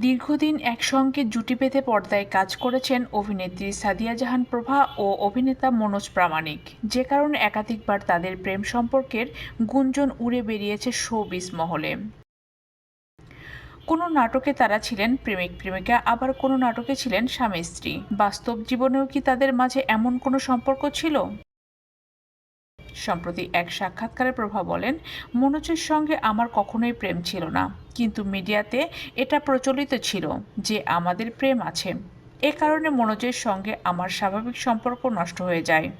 দীর্ঘদিন একসঙ্গে জুটি পেতে পর্দায় কাজ করেছেন অভিনেত্রী সাদিয়া জাহান প্রভা ও অভিনেতা মনোজ প্রামাণিক। যে কারণে একাধিকবার তাদের প্রেম সম্পর্কের গুঞ্জন উড়ে বেরিয়েছে শোবিজ মহলে। কোনো নাটকে তারা ছিলেন প্রেমিক প্রেমিকা, আবার কোনো নাটকে ছিলেন স্বামী স্ত্রী। বাস্তব জীবনেও কি তাদের মাঝে এমন কোনো সম্পর্ক ছিল? সম্প্রতি এক সাক্ষাৎকারে প্রভা বলেন, মনোজের সঙ্গে আমার কখনোই প্রেম ছিল না, কিন্তু মিডিয়াতে এটা প্রচলিত ছিল যে আমাদের প্রেম আছে। এ কারণে মনোজের সঙ্গে আমার স্বাভাবিক সম্পর্ক নষ্ট হয়ে যায়।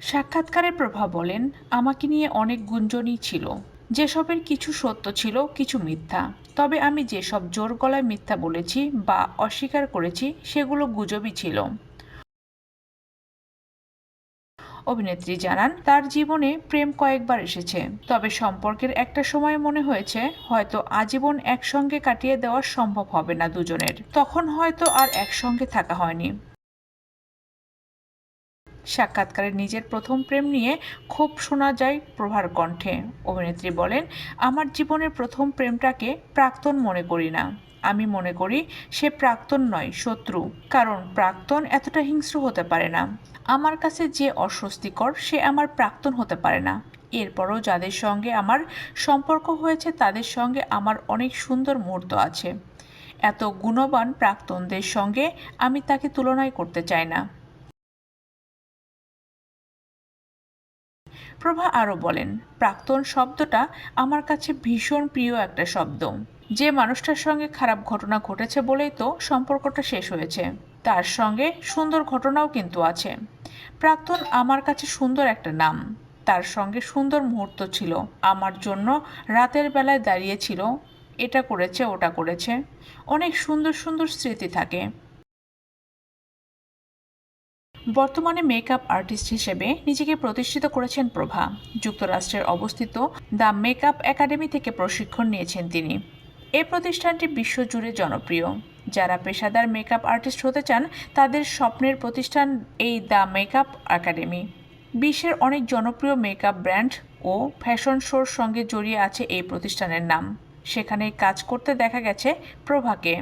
সাক্ষাৎকারে প্রভা বলেন, আমাকে নিয়ে অনেক গুঞ্জনই ছিল। যেসবের কিছু সত্য ছিল, কিছু মিথ্যা। তবে আমি যেসব জোর গলায় মিথ্যা বলেছি বা অস্বীকার করেছি, সেগুলো গুজবই ছিল। অভিনেত্রী জানান, তার জীবনে প্রেম কয়েকবার এসেছে। তবে সম্পর্কের একটা সময় মনে হয়েছে, হয়তো আজীবন একসঙ্গে কাটিয়ে দেওয়া সম্ভব হবে না দুজনের। তখন হয়তো আর একসঙ্গে থাকা হয়নি। সাক্ষাৎকারে নিজের প্রথম প্রেম নিয়ে খুব শোনা যায় প্রভার কণ্ঠে। অভিনেত্রী বলেন, আমার জীবনের প্রথম প্রেমটাকে প্রাক্তন মনে করি না। আমি মনে করি সে প্রাক্তন নয়, শত্রু। কারণ প্রাক্তন এতটা হিংস্র হতে পারে না। আমার কাছে যে অস্বস্তিকর, সে আমার প্রাক্তন হতে পারে না। এরপরও যাদের সঙ্গে আমার সম্পর্ক হয়েছে, তাদের সঙ্গে আমার অনেক সুন্দর মুহূর্ত আছে। এত গুণবান প্রাক্তনদের সঙ্গে আমি তাকে তুলনায় করতে চাই না। প্রভা আরও বলেন, প্রাক্তন শব্দটা আমার কাছে ভীষণ প্রিয় একটা শব্দ। যে মানুষটার সঙ্গে খারাপ ঘটনা ঘটেছে বলেই তো সম্পর্কটা শেষ হয়েছে। তার সঙ্গে সুন্দর ঘটনাও কিন্তু আছে। প্রাক্তন আমার কাছে সুন্দর একটা নাম। তার সঙ্গে সুন্দর মুহূর্ত ছিল। আমার জন্য রাতের বেলায় দাঁড়িয়েছিল এটা করেছে, ওটা করেছে। অনেক সুন্দর সুন্দর স্মৃতি থাকে। বর্তমানে মেকআপ আর্টিস্ট হিসেবে নিজেকে প্রতিষ্ঠিত করেছেন প্রভা। যুক্তরাষ্ট্রের অবস্থিত দ্য মেকআপ একাডেমি থেকে প্রশিক্ষণ নিয়েছেন তিনি। এই প্রতিষ্ঠানটি বিশ্বজুড়ে জনপ্রিয়। যারা পেশাদার মেকআপ আর্টিস্ট হতে চান, তাদের স্বপ্নের প্রতিষ্ঠান এই দ্য মেকআপ একাডেমি। বিশ্বের অনেক জনপ্রিয় মেকআপ ব্র্যান্ড ও ফ্যাশন শোর সঙ্গে জড়িয়ে আছে এই প্রতিষ্ঠানের নাম। সেখানে কাজ করতে দেখা গেছে প্রভাকে।